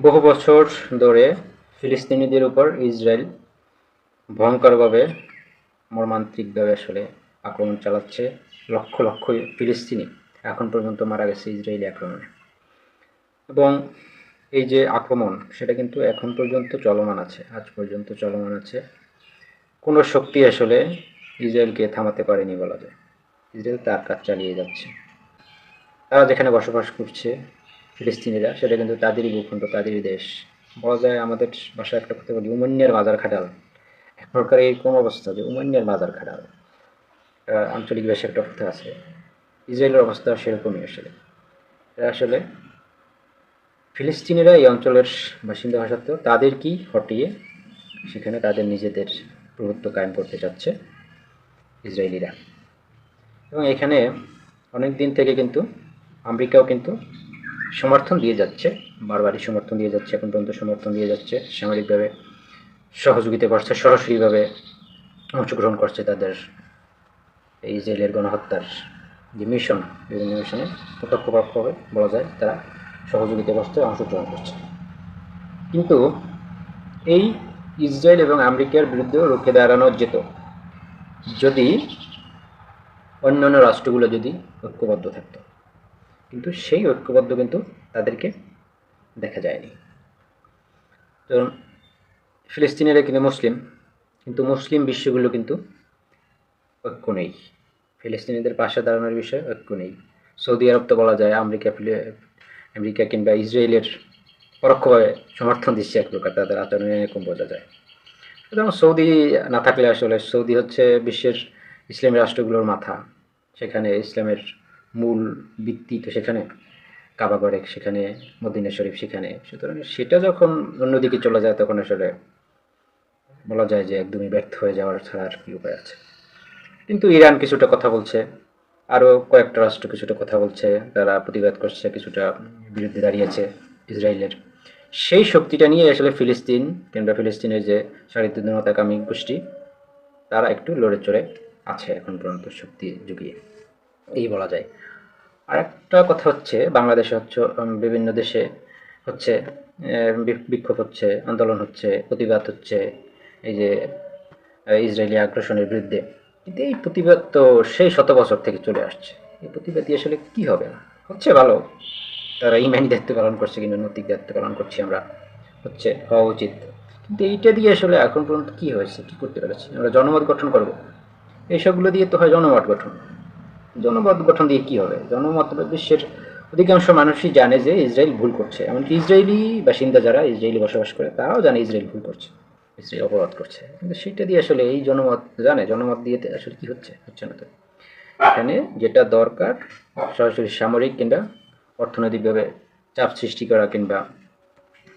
বহু বছর ধরে ফিলিস্তিনিদের উপর ইসরায়েল ভয়ঙ্করভাবে মর্মান্তিকভাবে আসলে আক্রমণ চালাচ্ছে লক্ষ লক্ষ ফিলিস্তিনি এখন পর্যন্ত মারা গেছে ইসরায়েলি আক্রমণে। এবং এই যে আক্রমণ, সেটা কিন্তু এখন পর্যন্ত চলমান আছে, আজ পর্যন্ত চলমান আছে। কোনো শক্তি আসলে ইসরায়েলকে থামাতে পারেনি বলা যায়। ইসরায়েল তার কাজ চালিয়ে যাচ্ছে। তারা যেখানে বসবাস করছে ফিলিস্তিনিরা, সেটা কিন্তু তাদেরই ভূখণ্ড তাদেরই দেশ। বলা যায় আমাদের ভাষায় একটা কথা বলি উমন্যের বাজার খাটাল। এক প্রকার এরকম অবস্থা যে উমন্যের বাজার খাটাল। আঞ্চলিক ভাষায় একটা কথা আছে, ইসরায়েলের অবস্থা সেরকমই আসলে। এরা আসলে ফিলিস্তিনিরা এই অঞ্চলের বাসিন্দা হওয়া সত্ত্বেও তাদেরকেই হটিয়ে সেখানে তাদের নিজেদের প্রভুত্ব কায়েম করতে চাচ্ছে ইসরায়েলিরা। এবং এখানে অনেক দিন থেকে কিন্তু আমেরিকাও কিন্তু সমর্থন দিয়ে যাচ্ছে, বারবারই সমর্থন দিয়ে যাচ্ছে, এখন পর্যন্ত সমর্থন দিয়ে যাচ্ছে, সামরিকভাবে সহযোগিতা করছে, সরাসরিভাবে অংশগ্রহণ করছে তাদের এই ইসরায়েলের গণহত্যার যে মিশন, বিভিন্ন মিশনে প্রত্যক্ষভাবে বলা যায় তারা সহযোগিতা করছে, অংশগ্রহণ করছে। কিন্তু এই ইসরায়েল এবং আমেরিকার বিরুদ্ধে রুখে দাঁড়ানো যেত। যদি অন্যান্য রাষ্ট্রগুলো যদি ঐক্যবদ্ধ থাকতো। কিন্তু সেই ঐক্যবদ্ধ কিন্তু তাদেরকে দেখা যায়নি। ধরুন, ফিলিস্তিনিরা কিন্তু মুসলিম কিন্তু মুসলিম বিশ্বগুলো কিন্তু ঐক্য নেই। ফিলিস্তিনিদের পাশে দাঁড়ানোর বিষয়ে ঐক্য নেই। সৌদি আরব তো বলা যায় আমেরিকা আমেরিকা কিংবা ইসরায়েলের পরোক্ষভাবে সমর্থন দিচ্ছে এক প্রকার, তাদের আচরণে এরকম বোঝা যায়। সুতরাং সৌদি না থাকলে আসলে সৌদি হচ্ছে বিশ্বের ইসলামী রাষ্ট্রগুলোর মাথা, সেখানে ইসলামের মূল ভিত্তি তো সেখানে কাবাগরে সেখানে, মদিনা শরীফ সেখানে। সুতরাং সেটা যখন অন্যদিকে চলে যায়, তখন আসলে বলা যায় যে একদমই ব্যর্থ হয়ে যাওয়ার ছাড়া আর কি উপায় আছে। কিন্তু ইরান কিছুটা কথা বলছে, আরও কয়েকটা রাষ্ট্র কিছুটা কথা বলছে, তারা প্রতিবাদ করছে, কিছুটা বিরুদ্ধে দাঁড়িয়েছে ইসরায়েলের। সেই শক্তিটা নিয়ে আসলে ফিলিস্তিন কিংবা ফিলিস্তিনের যে স্বাধীনতাকামী গোষ্ঠী, তারা একটু লড়ে চড়ে আছে এখন পর্যন্ত শক্তি জুগিয়ে এই বলা যায়। আর একটা কথা হচ্ছে, বাংলাদেশে হচ্ছে বিভিন্ন দেশে হচ্ছে বিক্ষোভ হচ্ছে, আন্দোলন হচ্ছে, প্রতিবাদ হচ্ছে, এই যে ইসরায়েলি আগ্রাসনের বিরুদ্ধে। কিন্তু এই প্রতিবাদ তো সেই শত বছর থেকে চলে আসছে। এই প্রতিবাদী আসলে কি হবে না? হচ্ছে ভালো। তারা ইমানি দায়িত্ব পালন করছে কিন্তু নৈতিক দায়িত্ব পালন করছি আমরা, হচ্ছে, হওয়া উচিত। কিন্তু এইটা দিয়ে আসলে এখন পর্যন্ত কি হয়েছে, কি করতে পেরেছি? আমরা জনমত গঠন করব। এইসবগুলো দিয়ে তো হয় জনমত গঠন। জনমত গঠন দিয়ে কি হবে? জনমত বিশ্বের অধিকাংশ মানুষই জানে যে ইসরায়েল ভুল করছে। এমনকি ইসরায়েলি বাসিন্দা যারা ইসরায়েলি বসবাস করে, তারাও জানে ইসরায়েল ভুল করছে, ইসরায়েল অপরাধ করছে। কিন্তু সেটা দিয়ে আসলে এই জনমত জানে, জনমত দিয়ে আসলে কি হচ্ছে? হচ্ছে না তো। এখানে যেটা দরকার, সরাসরি সামরিক কিংবা অর্থনৈতিকভাবে চাপ সৃষ্টি করা কিংবা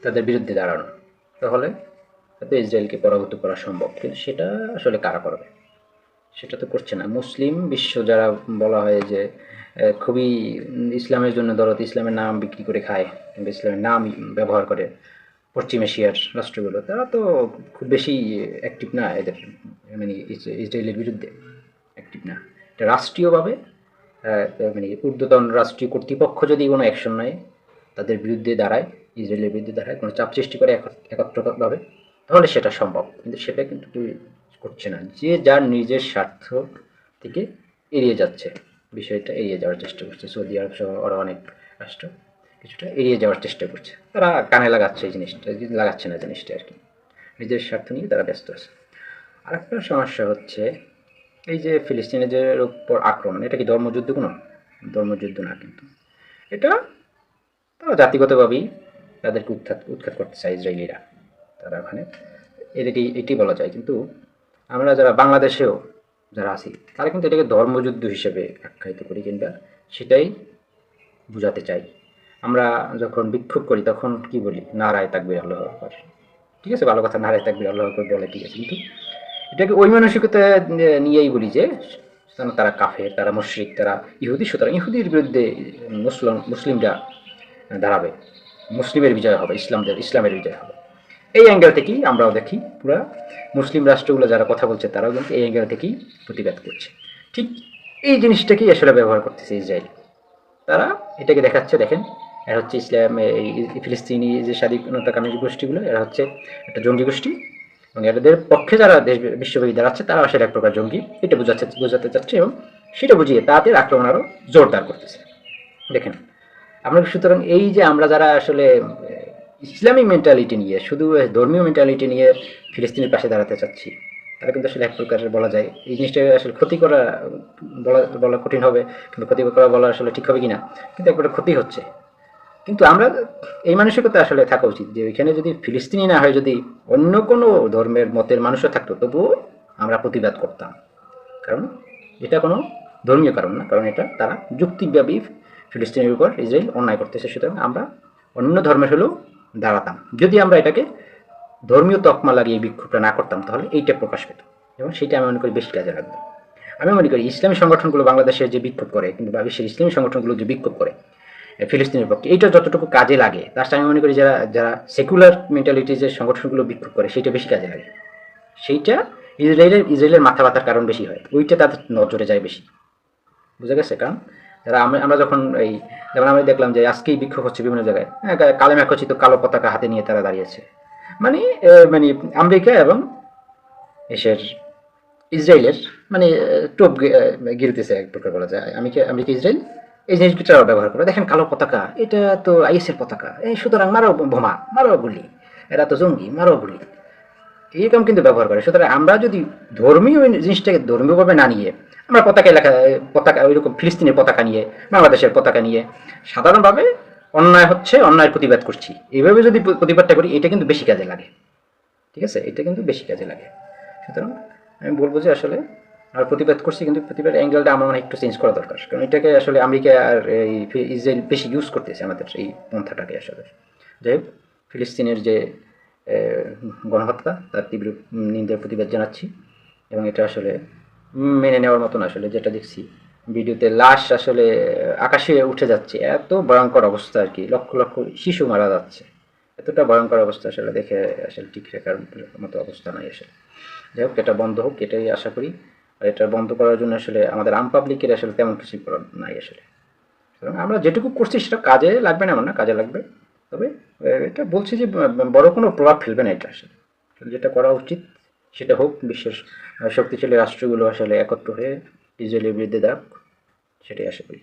তাদের বিরুদ্ধে দাঁড়ানো, তাহলে হয়তো ইসরায়েলকে পরাভূত করা সম্ভব। কিন্তু সেটা আসলে কারা করবে? সেটা তো করছে না। মুসলিম বিশ্ব যারা বলা হয় যে খুবই ইসলামের জন্য দরদ, ইসলামের নাম বিক্রি করে খায় কিংবা ইসলামের নাম ব্যবহার করে পশ্চিম এশিয়ার রাষ্ট্রগুলো, তারা তো খুব বেশি অ্যাক্টিভ না এদের মানে ইস- ইসরায়েলের বিরুদ্ধে অ্যাক্টিভ না। এটা রাষ্ট্রীয়ভাবে মানে ঊর্ধ্বতন রাষ্ট্রীয় কর্তৃপক্ষ যদি কোনো অ্যাকশন নেয়, তাদের বিরুদ্ধে দাঁড়ায়, ইসরায়েলের বিরুদ্ধে দাঁড়ায়, কোনো চাপ সৃষ্টি করে একত্রভাবে তাহলে সেটা সম্ভব। কিন্তু সেটা কিন্তু করছে না, যে যার নিজের স্বার্থ থেকে এড়িয়ে যাচ্ছে। বিষয়টা এড়িয়ে যাওয়ার চেষ্টা করছে। সৌদি আরব সহ আরও অনেক রাষ্ট্র কিছুটা এড়িয়ে যাওয়ার চেষ্টা করছে। তারা কানে লাগাচ্ছে এই জিনিসটা লাগাচ্ছে না জিনিসটা আর কি। নিজের স্বার্থ নিয়ে তারা ব্যস্ত আছে। আরেকটা সমস্যা হচ্ছে, এই যে ফিলিস্তিনিদের উপর আক্রমণ, এটা কি ধর্মযুদ্ধ কোনো? ধর্মযুদ্ধ না কিন্তু। এটা তারা জাতিগতভাবেই তাদেরকে উৎখাত উৎখাত করতে চায় ইসরায়েলিরা। তারা ওখানে এটাকে এটি বলা যায়, কিন্তু আমরা যারা বাংলাদেশেও যারা আছি, তারা কিন্তু এটাকে ধর্মযুদ্ধ হিসেবে আখ্যায়িত করি, কিংবা সেটাই বোঝাতে চাই। আমরা যখন বিক্ষোভ করি, তখন কি বলি? নারায় থাকবে আল্লাহ আকবার। ঠিক আছে, ভালো কথা, নারায় থাকবে আল্লাহ আকবার বলে ঠিক আছে, কিন্তু এটাকে ওই মানসিকতা নিয়েই বলি যে তারা কাফের, তারা মুশরিক, তারা ইহুদি, সুতরাং ইহুদির বিরুদ্ধে মুসলিম মুসলিমরা দাঁড়াবে। মুসলিমের বিজয় হবে, ইসলামদের, ইসলামের বিজয় হবে। এই অ্যাঙ্গেল থেকেই আমরাও দেখি পুরা মুসলিম রাষ্ট্রগুলো যারা কথা বলছে তারাও কিন্তু এই অ্যাঙ্গেল থেকেই প্রতিবাদ করছে। ঠিক এই জিনিসটাকেই আসলে ব্যবহার করতেছে ইসরায়েল। তারা এটাকে দেখাচ্ছে, দেখেন, এরা হচ্ছে ইসলাম এই ফিলিস্তিনি যে স্বাধীনতাকামী গোষ্ঠীগুলো, এরা হচ্ছে একটা জঙ্গি গোষ্ঠী এবং এদের পক্ষে যারা দেশ বিশ্বব্যাপী দাঁড়াচ্ছে তারা আসলে এক প্রকার জঙ্গি। এটা বোঝাচ্ছে, বোঝাতে চাচ্ছে এবং সেটা বুঝিয়ে তাদের আক্রমণ আরও জোরদার করতেছে। দেখেন, আমরা সুতরাং এই যে আমরা যারা আসলে আহ, ইসলামী মেন্টালিটি নিয়ে শুধু ধর্মীয় মেন্টালিটি নিয়ে ফিলিস্তিনের পাশে দাঁড়াতে চাচ্ছি। তারা কিন্তু আসলে এক প্রকারের বলা যায় এই জিনিসটা আসলে ক্ষতি করা বলা বলা কঠিন হবে কিন্তু ক্ষতি করা বলা আসলে ঠিক হবে কিনা? কিন্তু এক প্রকার ক্ষতি হচ্ছে। কিন্তু আমরা এই মানসিকতা আসলে থাকা উচিত যে ওইখানে যদি ফিলিস্তিনি না হয় যদি অন্য কোনো ধর্মের মতের মানুষও থাকতো তবুও আমরা প্রতিবাদ করতাম। কারণ এটা কোনো ধর্মীয় কারণ না কারণ এটা তারা যুক্তিব্যাপী ফিলিস্তিনের উপর ইসরায়েল অন্যায় করতেছে। সুতরাং আমরা অন্য ধর্মের হলেও দাঁড়াতাম। যদি আমরা এটাকে ধর্মীয় তকমা লাগিয়ে বিক্ষোভটা না করতাম, তাহলে এইটা প্রকাশ পেত। এবং সেটা আমি মনে করি বেশি কাজে লাগবে আমি মনে করি ইসলামী সংগঠনগুলো বাংলাদেশে যে বিক্ষোভ করে, কিন্তু বা বিশ্বের ইসলামী সংগঠনগুলো যে বিক্ষোভ করে ফিলিস্তিনের পক্ষে, এইটা যতটুকু কাজে লাগে, তার আমি মনে করি যারা যারা সেকুলার মেন্টালিটি যে সংগঠনগুলো বিক্ষোভ করে, সেইটা বেশি কাজে লাগে। সেইটা ইসরায়েলের ইসরায়েলের মাথা ব্যথার কারণ বেশি হয়। ওইটা তাদের নজরে যায় বেশি। বুঝা গেছে? কারণ যারা আমরা আমরা যখন এই যেমন আমি দেখলাম যে আজকেই বিক্ষোভ হচ্ছে বিভিন্ন জায়গায় হ্যাঁ, কালেমা খচিত কালো পতাকা হাতে নিয়ে তারা দাঁড়িয়েছে মানে মানে আমেরিকা এবং এসের ইসরায়েলের মানে টোপ গি- এ, গিলতেছে এক প্রকার বলা যায়। আমি কি আমেরিকা ইসরায়েল এই জিনিসটা ব্যবহার করে। দেখেন কালো পতাকা এটা তো আইএসের পতাকা। এই সুতরাং মারো বোমা মারো গুলি। এরা তো জঙ্গি মারো গুলি। এরকম কিন্তু ব্যবহার করে। সুতরাং আমরা যদি ধর্মীয় জিনিসটাকে ধর্মীয়ভাবে না নিয়ে, আমরা পতাকা এলাকা, পতাকা ওইরকম ফিলিস্তিনের পতাকা নিয়ে, বাংলাদেশের পতাকা নিয়ে সাধারণভাবে অন্যায় হচ্ছে, অন্যায়ের প্রতিবাদ করছি। এইভাবে যদি প্রতিবাদটা করি, এটা কিন্তু বেশি কাজে লাগে। ঠিক আছে? এটা কিন্তু বেশি কাজে লাগে। সুতরাং আমি বলব যে আসলে আমরা প্রতিবাদ করছি কিন্তু প্রতিবাদ অ্যাঙ্গেলটা আমার মনে একটু চেঞ্জ করা দরকার। কারণ এটাকে আসলে আমেরিকা আর এই ইসরায়েল বেশি ইউজ করতেছে আমাদের এই পন্থাটাকে আসলে। যাই হোক, ফিলিস্তিনের যে গণহত্যা, তার তীব্র নিন্দার প্রতিবাদ জানাচ্ছি। এবং এটা আসলে মেনে নেওয়ার মতন আসলে যেটা দেখছি, ভিডিওতে লাশ আসলে, আকাশে উঠে যাচ্ছে। এত ভয়ঙ্কর অবস্থা আর কি, লক্ষ লক্ষ শিশু মারা যাচ্ছে। এতটা ভয়ঙ্কর অবস্থা আসলে দেখে আসলে ঠিক রেখার মতো অবস্থা নাই আসলে। যাই হোক, এটা বন্ধ হোক, এটাই আশা করি। আর এটা বন্ধ করার জন্য আসলে আমাদের আম পাবলিকের আসলে তেমন কিছু করার নাই আসলে। আমরা যেটুকু করছি সেটা কাজে লাগবে না আমার না, কাজে লাগবে। তবে এটা বলছি যে বড় কোনো প্রভাব ফেলবে না এটা আসলে। যেটা করা উচিত, সেটা হোক, বিশ্বের শক্তিশালী রাষ্ট্রগুলো আসলে একত্র হয়ে ইসরায়েলের বিরুদ্ধে দাঁড়াক, সেটাই আশা করি।